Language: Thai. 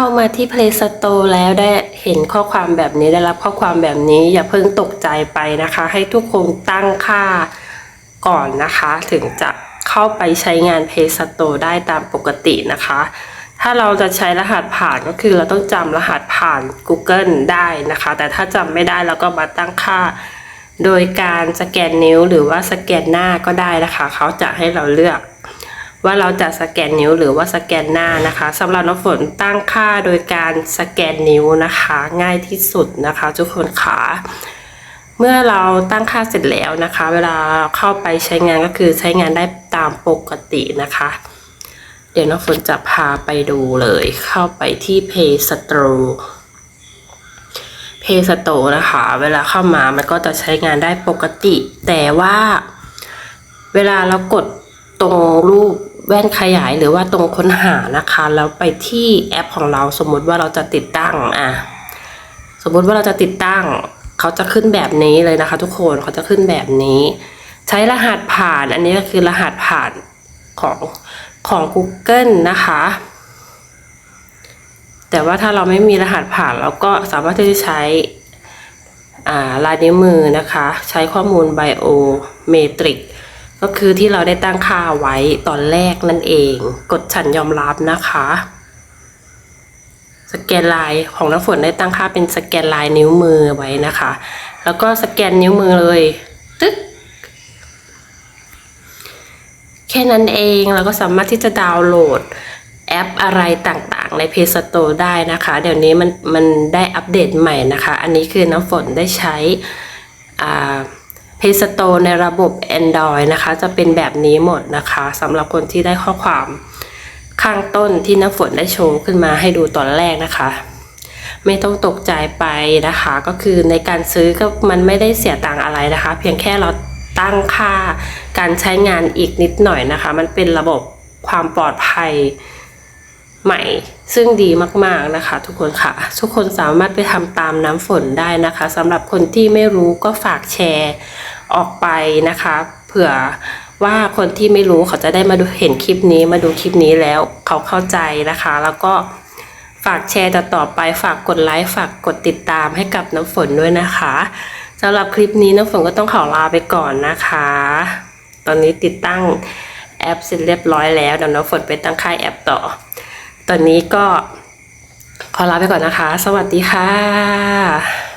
เข้ามาที่ Play Store แล้วได้เห็นข้อความแบบนี้ได้รับข้อความแบบนี้อย่าเพิ่งตกใจไปนะคะ ให้ทุกคนตั้งค่าก่อนนะคะ ถึงจะเข้าไปใช้งาน Play Store ได้ตามปกตินะคะ ถ้าเราจะใช้รหัสผ่านก็คือเราต้องจำรหัสผ่าน Google ได้นะคะ แต่ถ้าจำไม่ได้เราก็มาตั้งค่า โดยการสแกนนิ้วหรือว่าสแกนหน้าก็ได้นะคะ เขาจะให้เราเลือก ว่าเราจะสแกนนิ้วหรือว่าสแกนหน้านะคะสำหรับน้ำฝนตั้งค่าโดยการสแกนนิ้วนะคะ ง่ายที่สุดนะคะ ทุกคนขาเมื่อเราตั้งค่าเสร็จแล้วนะคะ เวลาเข้าไปใช้งานก็คือใช้งานได้ตามปกตินะคะ เดี๋ยวน้ำฝนจะพาไปดูเลย เข้าไปที่ Play Store Play Store นะคะ เวลาเข้ามามันก็จะใช้งานได้ปกติ แต่ว่าเวลาเรากดตรงรูป แว่นขยายหรือว่าตรงค้นหานะคะ แล้วไปที่แอปของเราสมมุติว่าเราจะติดตั้งอะสมมุติว่าเราจะติดตั้ง เขาจะขึ้นแบบนี้เลยนะคะ ทุกคนเขาจะขึ้นแบบนี้ ใช้รหัสผ่านอันนี้ก็คือรหัสผ่านของของ Google นะคะ แต่ว่าถ้าเราไม่มีรหัสผ่านเราก็สามารถที่จะใช้ลายนิ้วมือนะคะ ใช้ข้อมูลไบโอเมตริ ก็คือที่เราได้ตั้งค่าไว้ตอนแรกนั่นเอง กดฉันยอมรับนะคะ สแกนลายของน้ำฝนได้ตั้งค่าเป็นสแกนลายนิ้วมือไว้นะคะ แล้วก็สแกนนิ้วมือเลยตึ๊กแค่นั้นเองเราก็สามารถที่จะดาวน์โหลดแอปอะไรต่างๆ ใน Play Store ได้นะคะ เดี๋ยวนี้มันมันได้อัปเดตใหม่นะคะ อันนี้คือน้ำฝนได้ใช้อ่า Play Store ในระบบ Android นะคะ จะเป็นแบบนี้หมดนะคะสำหรับคนที่ได้ข้อความข้างต้นที่น้ำฝนได้โชว์ขึ้นมาให้ดูตอนแรกนะคะ ไม่ต้องตกใจไปนะคะ ก็คือในการซื้อก็มันไม่ได้เสียตังอะไรนะคะ เพียงแค่เราตั้งค่าการใช้งานอีกนิดหน่อยนะคะ มันเป็นระบบความปลอดภัย ใหม่ ซึ่งดีมากๆนะคะ ทุกคนค่ะ ทุกคนสามารถไปทำตามน้ำฝนได้นะคะสำหรับคนที่ไม่รู้ก็ฝากแชร์ออกไปนะคะเผื่อว่าคนที่ไม่รู้เขาจะได้มาดูเห็นคลิปนี้มาดูคลิปนี้แล้วเขาเข้าใจนะคะ แล้วก็ฝากแชร์ต่อไปฝากกดไลค์ฝากกดติดตามให้กับน้ำฝนด้วยนะคะสำหรับคลิปนี้น้ำฝนก็ต้องขอลาไปก่อนนะคะ ตอนนี้ติดตั้งแอปเสร็จเรียบร้อยแล้วเดี๋ยวน้ำฝนไปตั้งค่ายแอปต่อ ตอนนี้ก็ขอลาไปก่อนนะคะ สวัสดีค่ะ